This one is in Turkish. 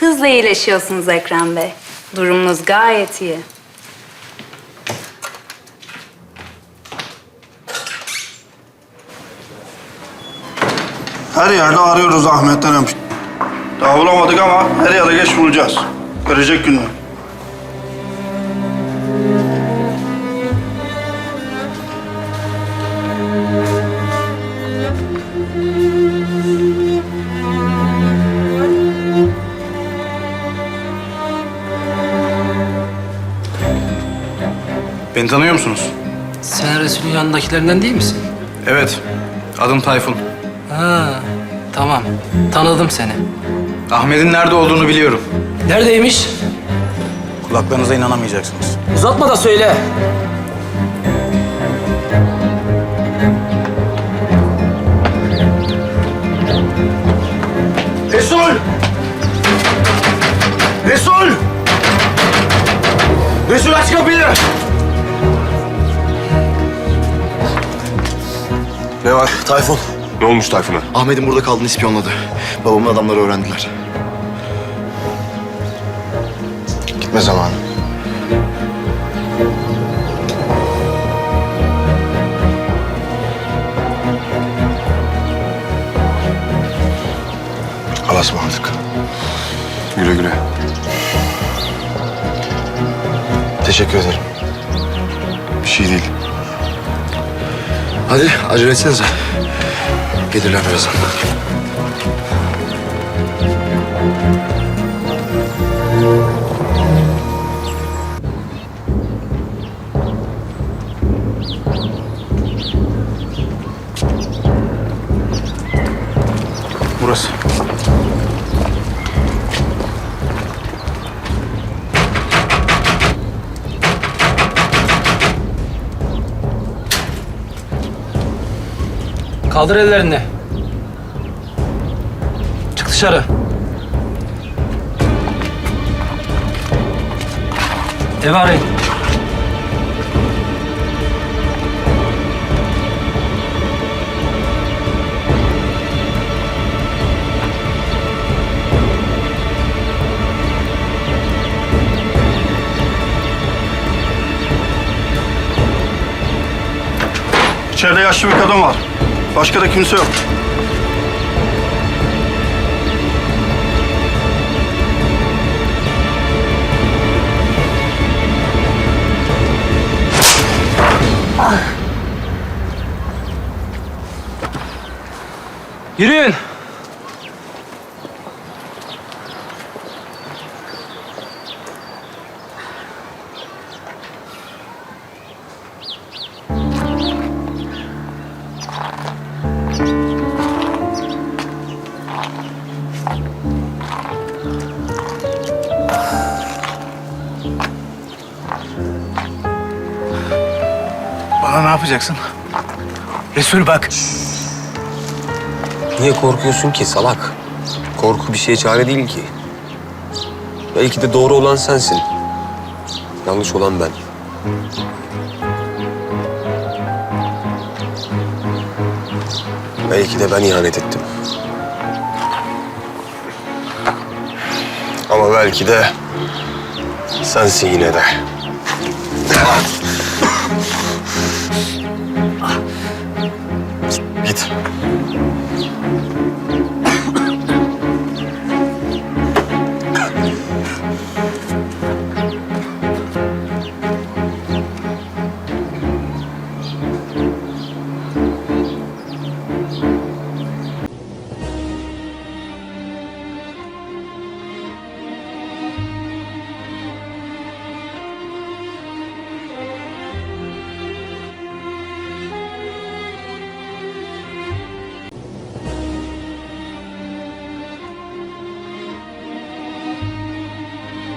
Hızla iyileşiyorsunuz Ekrem Bey. Durumunuz gayet iyi. Her yerde arıyoruz Ahmet'ten hemşire. Daha bulamadık ama her yerde geç bulacağız. Görecek günler. Beni tanıyor musunuz? Sen Resul'ün yanındakilerinden değil misin? Evet. Adım Tayfun. Ha, tamam. Tanıdım seni. Ahmet'in nerede olduğunu biliyorum. Neredeymiş? Kulaklarınıza inanamayacaksınız. Uzatma da söyle. Resul! Resul! Resul aç kapıyı! Ne var? Tayfun, Ne olmuş Tayfun'a? Ahmet'in burada kaldığını ispiyonladı. Babamın adamları öğrendiler. Gitme zamanı. Allah'a ısmarladık. Güle güle. Teşekkür ederim. Bir şey değil. Hadi acele etsenize. Gelirler birazdan. Burası. Kaldır ellerini. Çık dışarı. Evi arayın. İçeride yaşlı bir kadın var. Başka da kimse yok. Yürüyün. Bana ne yapacaksın? Resul bak. Niye korkuyorsun ki salak? Korku bir şeye çare değil ki. Belki de doğru olan sensin. Yanlış olan ben. Belki de ben ihanet ettim. Ama belki de sensin yine de. Git.